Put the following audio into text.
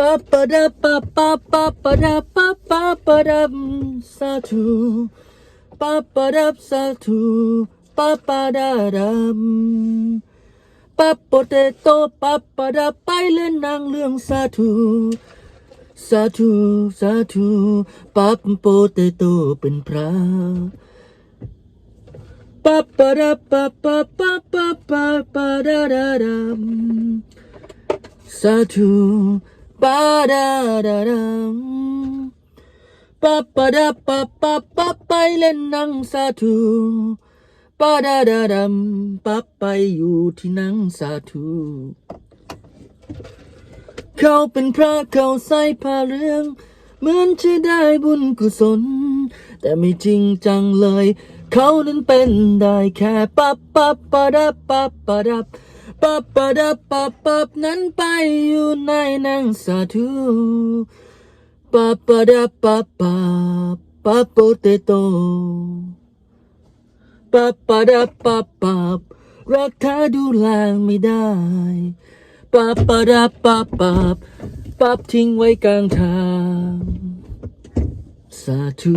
ปะปะดะปะปะปะปะดะปะปะปะดับสาธุปะปะดับสาธุปะปะดะดัมปะโปเตโตปะปะดะไปเล่นนางเรื่องสาธุสาธุสาธุปะโปเตโตเป็นพระปะปะดะปะปะปะปะปะปะดะดะดัมสาธุ ปาดาดาดัมปะปะดาปะปะปะไปเล่นนังสาธุปาดาดาดัมปะไปอยู่ที่นังสาธุเขาเป็นพระเขาใส่ผ้าเหลืองเหมือนจะได้บุญกุศล แต่ไม่จริงจังเลย เขานั้นเป็นได้แค่ปับปับปะดับปับปะดับปับ ปะดับปับปับนั้นไปอยู่ในหนังสาธุปับปะดับปับปับปับโปเตโตปับปะดับปับปับรักเธอดูแลไม่ได้ปับปะดับปับปับปับทิ้งไว้กลางทางสาธุ